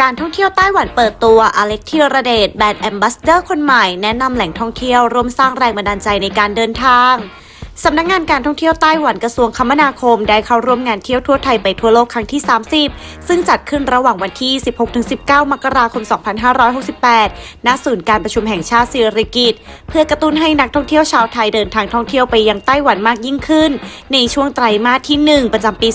การท่องเที่ยวไต้หวันเปิดตัวอเล็กธีรเดชแบรนด์แอมบาสเดอร์คนใหม่แนะนำแหล่งท่องเที่ยวร่วมสร้างแรงบันดาลใจในการเดินทาง สำนักงานการท่องเที่ยวไต้หวันกระทรวงคมนาคม ได้เข้าร่วมงานเที่ยวทั่วไทยไปทั่วโลกครั้งที่ 30 ซึ่งจัดขึ้นระหว่างวันที่ 16-19 มกราคม 2568 ณ ศูนย์การประชุมแห่งชาติสิริกิติ์เพื่อกระตุ้นให้นักท่องเที่ยวชาวไทยเดินทางท่องเที่ยวไปยังไต้หวันมากยิ่งขึ้น ในช่วงไตรมาสที่ 1 ประจำปี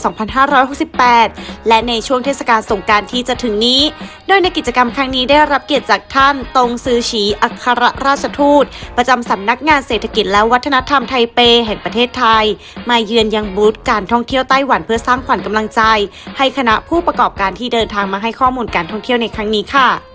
2568 และในช่วงเทศกาลสงการที่จะถึงนี้ โดยในกิจกรรมครั้งนี้ได้รับเกียรติจากท่านตงซือฉีอัครราชทูต ประจำสำนักงานเศรษฐกิจและวัฒนธรรมไทเปแห่งประเทศไทย มาเยือนยังบูธการท่องเที่ยวไต้หวันเพื่อสร้างขวัญกำลังใจ ให้คณะผู้ประกอบการที่เดินทางมาให้ข้อมูลการท่องเที่ยวในครั้งนี้ค่ะ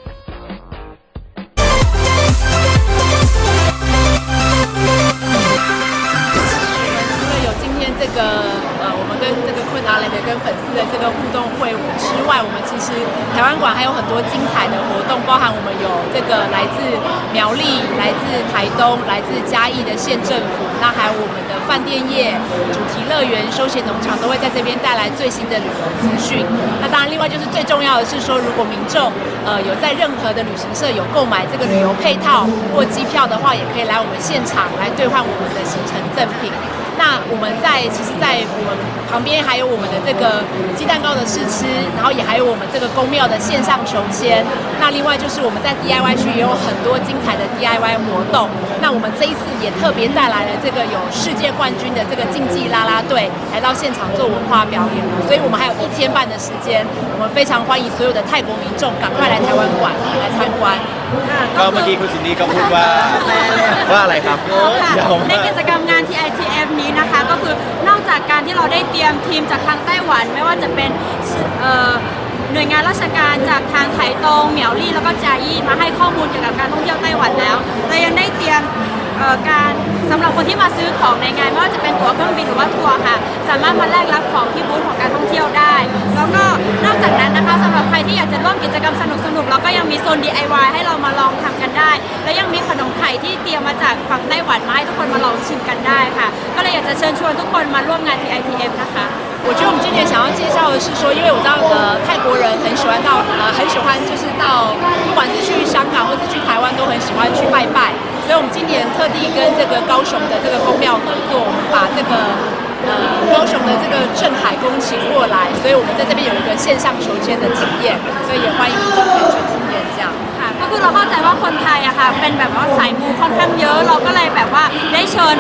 呃，我们跟这个困难雷的跟粉丝的这个互动会舞之外，我们其实台湾馆还有很多精彩的活动，包含我们有这个来自苗栗、来自台东、来自嘉义的县政府，那还有我们的饭店业、主题乐园、休闲农场都会在这边带来最新的旅游资讯。那当然，另外就是最重要的是说，如果民众呃有在任何的旅行社有购买这个旅游配套或机票的话，也可以来我们现场来兑换我们的行程赠品。那我们在其实，在我们旁边还有我们的这个鸡蛋糕的试吃，然后也还有我们这个宫庙的线上求签。那另外就是我们在 DIY 区也有很多精彩的 DIY 活动。那我们这一次也特别带来了这个有世界冠军的这个竞技啦啦队来到现场做文化表演，所以我们还有一天半的时间，我们非常欢迎所有的泰国民众赶快来台湾馆来参观。 ก็เมื่อกี้คุณซินดี้ก็พูดว่าว่าอะไรครับ ค่ะ ยาว ใน มาก กิจกรรมงานที่ ITF นี้นะ คือนอกจากการที่เราได้เตรียมทีมจากทางไต้หวัน ไม่ว่าจะเป็นหน่วยงานราชการจากทางไถตงเหมียวลี่แล้วก็จายี่มาให้ข้อมูลเกี่ยวกับการท่องเที่ยวไต้หวันแล้วเรายังได้เตรียมการสำหรับคนที่มาซื้อของในงานไม่ว่าจะเป็นตั๋วเครื่องบินหรือว่าทัวร์ค่ะ สามารถมาแลกรับของที่บูธของการท่องเที่ยวได้ แล้วก็นอกจากนั้นนะคะสำหรับใครที่อยากจะร่วมกิจกรรมสนุก ก็ยังมีโซน DIY ให้เรามาลองทำกันได้ แล้วยังมีขนมไข่ที่เตรียมมาจากฝั่งไต้หวันมาให้ทุกคนมาลองชิมกันได้ค่ะ ก็เลยอยากจะเชิญชวนทุกคนมาร่วมงานที่ ITF นะคะ 我觉得我们今年想要介绍的是说，因为我知道呃泰国人很喜欢到呃很喜欢就是到不管是去香港或是去台湾都很喜欢去拜拜，所以我们今年特地跟这个高雄的这个宫庙合作，我们把这个呃高雄的这个镇海宫请过来，所以我们在这边有一个线上求签的体验，所以 ค่ะเป็นแบบว่าสายมูค่อนข้างเยอะเราก็เลยแบบว่าได้เชิญ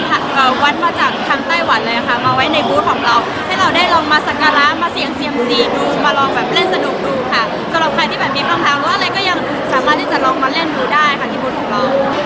วัดมาจากทางไต้หวันเลยะค่ะ มาไว้ในบูธของเรา ให้เราได้ลองมาสักการะมาเสี่ยงเซียมซีดูมาลองแบบเล่นสนุกดูค่ะสำหรับใครที่แบบมีคำถามหรือว่าอะไรก็ยังสามารถที่จะลองมาเล่นดูได้ค่ะที่บูธของเรา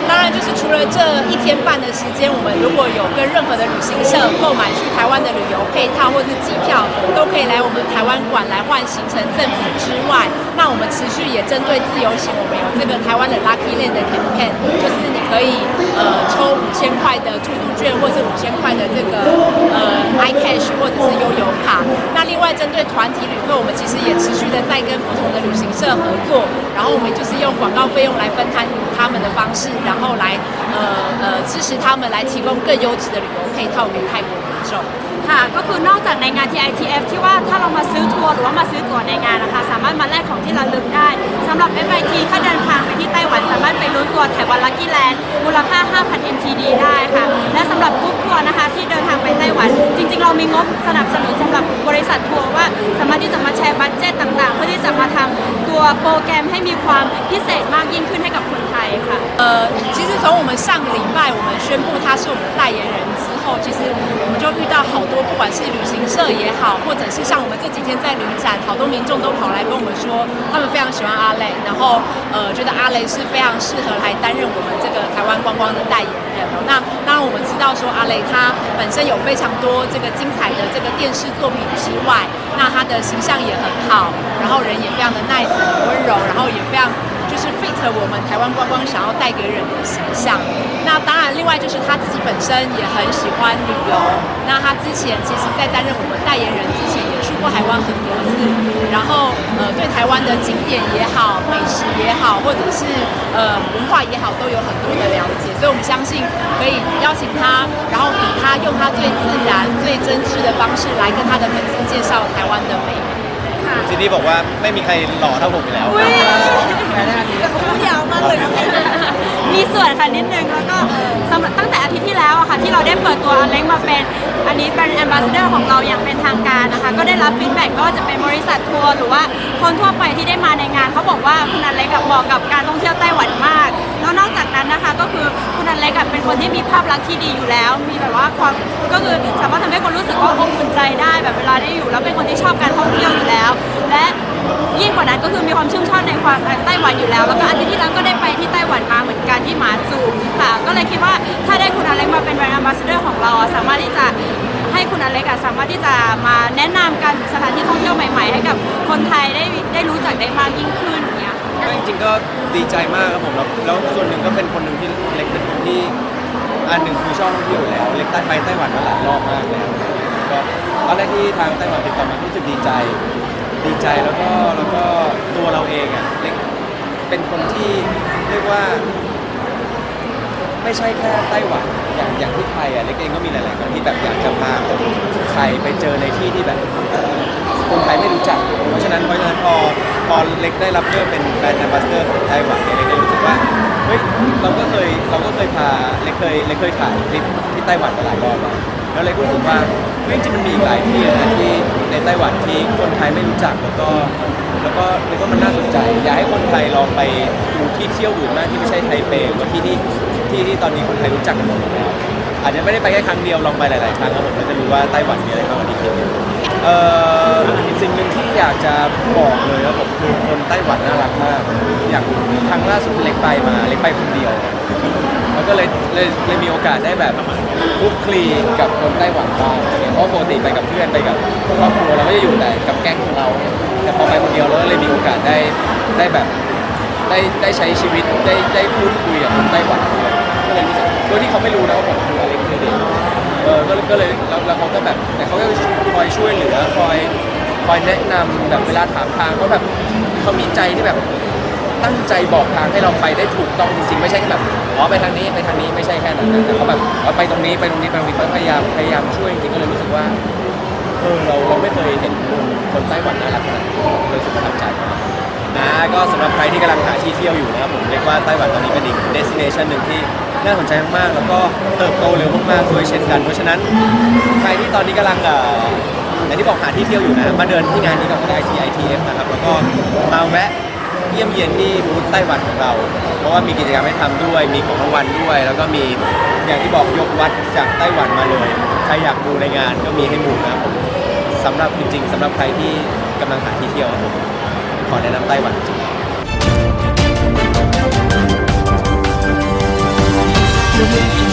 当然，就是除了这一天半的时间，我们如果有跟任何的旅行社购买去台湾的旅游配套或是机票，都可以来我们台湾馆来换行程赠品之外，那我们持续也针对自由行，我们有这个台湾的 Lucky Land 的 campaign，就是你可以呃抽五千块的住宿券，或是五千块的这个呃 iCash 或者是 悠游卡。那另外针对团体旅客，我们其实也持续的在跟不同的旅行社合作，然后我们就是用广告费用来分摊他们的方式，然后来呃呃支持他们来提供更优质的旅游配套给泰国民众。 ค่ะก็คือนอกจากในงานที่ ITF ที่ว่าถ้าเรามาซื้อทัวร์หรือว่ามาซื้อตั๋วในงานนะคะ สามารถมาแลกของที่ระลึกได้สำหรับ FIT ถ้าเดินทางไปที่ไต้หวันสามารถไปลุ้นตัวไต้หวันลัคกี้แลนด์มูลค่า 5,000 NTD ได้ค่ะ และส ำหรับกรุ๊ปทัวร์นะคะที่เดินทางไปไต้หวัน จริง ๆ เรามีงบสนับสนุนสำหรับบริษัททัวร์ว่า สามารถที่จะมาแชร์บัตเจ็ตต่างๆ เพื่อที่จะมาทำตัวโปรแกรมให้มีความพิเศษมากยิ่งขึ้นให้กับคนไทยค่ะ 呃，其实从我们上个礼拜我们宣布他是我们的代言人之后，其实我们就遇到好多，不管是旅行社也好，或者是像我们这几天在旅展，好多民众都跑来跟我们说，他们非常喜欢阿雷，然后呃觉得阿雷是非常适合来担任我们这个台湾观光的代言人 那当然我们知道说阿雷他本身有非常多这个精彩的这个电视作品之外，那他的形象也很好，然后人也非常的 nice 很温柔，然后也非常。就是 fit 我们台湾观光想要带给人的形象。那当然，另外就是他自己本身也很喜欢旅游。那他之前其实，在担任我们代言人之前，过台湾很多次，然后呃，对台湾的景点也好、美食也好，或者是呃文化也好，都有很多的了解。所以我们相信可以邀请他，然后以他用他最自然、最真挚的方式来跟他的粉丝介绍台湾的美。 ซินดี้บอกว่าไม่มีใครหล่อเท่าผมอีกแล้ว ยาวมากเลยนะมีส่วนค่ะนิดนึงแล้วก็สำหรับตั้งแต่อาทิตย์ที่แล้วอะค่ะที่เราได้เปิดตัวอเล็กมาเป็น อันนี้เป็นแอมบาสเดอร์ของเราอย่างเป็นทางการนะคะ ก็ได้รับฟีดแบ็กไม่ว่าจะเป็นบริษัททัวร์หรือว่าคนทั่วไปที่ได้มาในงานเขาบอกว่าคุณอเล็กกับเหมาะกับการท่องเที่ยวไต้หวันมาก แล้วนอกจากนั้นนะคะก็คือคุณอเล็กอะเป็นคนที่มีภาพลักษณ์ที่ดีอยู่แล้ว มีแบบว่าความก็คือสามารถทำให้คนรู้สึกว่าอบอุ่นใจได้แบบเวลาได้อยู่ แล้วเป็นคนที่ชอบการท่องเที่ยวอยู่แล้ว และยิ่งกว่านั้นก็คือมีความชื่นชอบในความไต้หวันอยู่แล้ว แล้วก็อาทิตย์ที่แล้วก็ได้ไปที่ไต้หวันมาเหมือนกันที่หมาจูค่ะ ก็เลยคิดว่าถ้าได้คุณอเล็กมาเป็นแบรนด์ a m b a s s a d o r ของเราสามารถที่ เล็กอะสามารถที่จะมาแนะนำกันสถานที่ท่องเที่ยวใหม่ ๆ ให้กับคนไทยได้ได้รู้จักได้มากยิ่งขึ้นอย่างเงี้ย ก็จริงๆก็ดีใจมากครับผมแล้วแล้วส่วนหนึ่งก็เป็นคนหนึ่งที่เล็กเป็นคนที่อันหนึ่งคือชอบท่องเที่ยวอยู่แล้ว เล็กไปไต้หวันมาหลายรอบมากแล้วก็ตอนแรกที่ทางไต้หวันติดต่อมารู้สึกดีใจ ดีใจแล้วก็แล้วก็ตัวเราเองอะเล็กเป็นคนที่เรียกว่า ไม่ใช่แค่ไต้หวันอย่างอย่างที่ไทยอะเล็กเองก็มีหลายๆครั้งที่แบบอยากจะพาคนไทยไปเจอในที่ที่แบบคนไทยไม่รู้จัก เพราะฉะนั้นเพราะฉะนั้นพอพอเล็กได้รับเลือกเป็นแบรนด์แอมบาสเดอร์ของไต้หวันเนี่ยเล็กได้รู้สึกว่าเฮ้ยเราก็เคยเราก็เคยพาเล็กเคยเล็กเคยถ่ายคลิปที่ไต้หวันมาหลายรอบแล้วแล้วเล็กรู้สึกว่าเฮ้ยจริงๆมันมีอีกหลายที่นะที่ในไต้หวันที่คนไทยไม่รู้จักแล้วก็แล้วก็เรียกว่ามันน่าสนใจ อยากให้คนไทยลองไปดูที่เที่ยวอื่นมากที่ไม่ใช่ไทเปหรือว่าที่ที่ ที่ที่ตอนนี้คนไทยรู้จักกันหมดแล้วอาจจะไม่ได้ไปแค่ครั้งเดียวลองไปหลาย ๆ ครั้งครับผมก็จะรู้ว่าไต้หวันมีอะไรมากกว่าที่คิดเอ่อสิ่งหนึ่งที่อยากจะบอกเลยครับผมคือคนไต้หวันน่ารักมาก อย่างครั้งล่าสุดเล็กไปมาเล็กไปคนเดียวแล้วก็เลยเลยเลยมีโอกาสได้แบบคลุกคลีกับคนไต้หวันบ้างเพราะปกติไปกับเพื่อนไปกับครอบครัวเราก็จะอยู่แต่กับแก๊งของเรา แต่พอไปคนเดียวเราก็เลยมีโอกาสได้ได้แบบได้ได้ใช้ชีวิตได้ได้พูดคุยกับคนไต้หวัน ก็เลยรู้สึกโดยที่เขาไม่รู้นะว่าผมคืออะไรคือเด็กเออก็เลยก็เลยแล้วแล้วเขาก็แบบแต่เขาก็คอยช่วยเหลือคอยคอยแนะนำแบบเวลาถามทางเขาแบบเขามีใจที่แบบตั้งใจบอกทางให้เราไปได้ถูกต้องจริงๆไม่ใช่แค่แบบอ๋อไปทางนี้ไปทางนี้ไม่ใช่แค่นั้นนะแต่เขาแบบอ๋อไปตรงนี้ไปตรงนี้ไปตรงนี้เขาพยายามพยายามช่วยจริงๆก็เลยรู้สึกว่าเออเราเราไม่เคยเห็นคนไต้หวันน่ารักขนาดนี้เลยรู้สึกประทับใจมาก อ่าก็สำหรับใครที่กำลังหาที่เที่ยวอยู่นะครับผมเรียกว่าไต้หวันตอนนี้เป็นอีก destination หนึ่งที่ น่าสนใจมากๆ แล้วก็เติบโตเร็วมากๆด้วยเช่นกัน เพราะฉะนั้นใครที่ตอนนี้กำลังเอ่ออย่างที่บอกหาที่เที่ยวอยู่นะ มาเดินที่งานนี้ก็ได้ที่ ITF นะครับ แล้วก็มาแวะเยี่ยมเยียนที่บูธไต้หวันของเรา เพราะว่ามีกิจกรรมให้ทำด้วย มีของรางวัลด้วย แล้วก็มีอย่างที่บอกยกวัดจากไต้หวันมาเลย ใครอยากดูในงานก็มีให้ดูนะครับผมสำหรับจริงๆสำหรับใครที่กำลังหาที่เที่ยวครับผมขอแนะนำไต้หวันจริง removed